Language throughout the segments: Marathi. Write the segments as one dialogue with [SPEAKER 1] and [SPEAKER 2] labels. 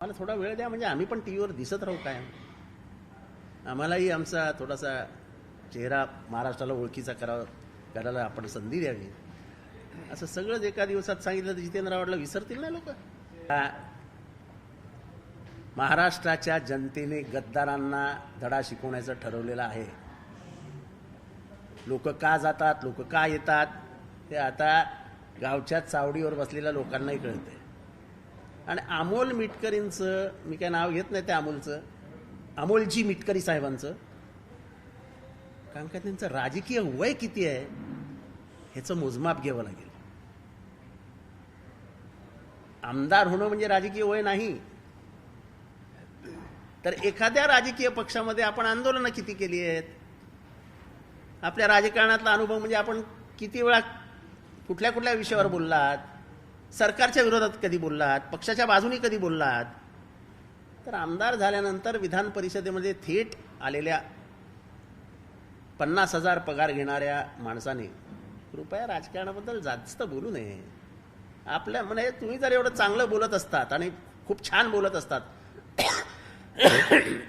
[SPEAKER 1] मला थोडा वेळ द्या म्हणजे आम्ही पण टी व्हीवर दिसत राहू काय आम्हालाही आमचा थोडासा चेहरा महाराष्ट्राला ओळखीचा करावा करायला आपण संधी द्यावी. असं सगळंच एका दिवसात सांगितलं तर जितेंद्र आवडला विसरतील नाही लोक? महाराष्ट्राच्या जनतेने गद्दारांना धडा शिकवण्याचं ठरवलेलं आहे. लोक का जातात लोक का येतात ते आता गावच्या चावडीवर बसलेल्या लोकांनाही कळतंय. आणि अमोल मिटकरींचं मी काय नाव घेत नाही त्या अमोलचं अमोलजी मिटकरी साहेबांचं. कारण का त्यांचं राजकीय वय किती आहे ह्याचं मोजमाप घ्यावं लागेल. आमदार होणं म्हणजे राजकीय वय नाही. तर एखाद्या राजकीय पक्षामध्ये आपण आंदोलनं किती केली आहेत? आपल्या राजकारणातला अनुभव म्हणजे आपण किती वेळा कुठल्या कुठल्या विषयावर बोललात? सरकारच्या विरोधात कधी बोललात? पक्षाच्या बाजूनी कधी बोललात? तर आमदार झाल्यानंतर विधान परिषदेमध्ये थेट आलेल्या पन्नास हजार पगार घेणाऱ्या माणसाने कृपया राजकारणाबद्दल जास्त बोलू नये. आपल्या म्हणजे तुम्ही जर एवढं चांगलं बोलत असतात आणि खूप छान बोलत असतात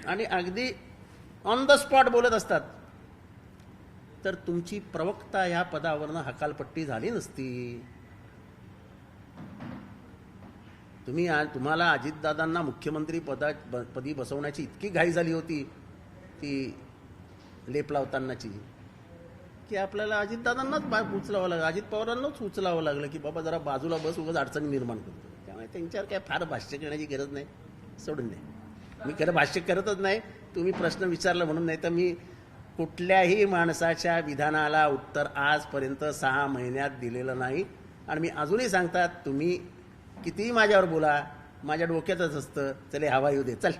[SPEAKER 1] आणि अगदी ऑन द स्पॉट बोलत असतात तर तुमची प्रवक्ता ह्या पदावरनं हकालपट्टी झाली नसती. तुम्ही तुम्हाला अजितदादांना मुख्यमंत्री पदा ब- पदी बसवण्याची इतकी घाई झाली होती ती लेप लावतानाची की आपल्याला अजितदादांनाच बा उचलावं लागलं. अजित पवारांनाच उचलावं लागलं की बाबा जरा बाजूला बस उगाच अडचणी निर्माण करतो. त्यामुळे त्यांच्यावर काय फार भाष्य करण्याची गरज नाही. सोडून दे. मी खरं भाष्य करतच नाही. तुम्ही प्रश्न विचारला म्हणून नाही तर मी कुठल्याही माणसाच्या विधानाला उत्तर आजपर्यंत सहा महिन्यात दिलेलं नाही. आणि मी अजूनही सांगतात तुम्ही कितीही माझ्यावर बोला माझ्या डोक्यातच असतं चले हवा येऊ दे चल.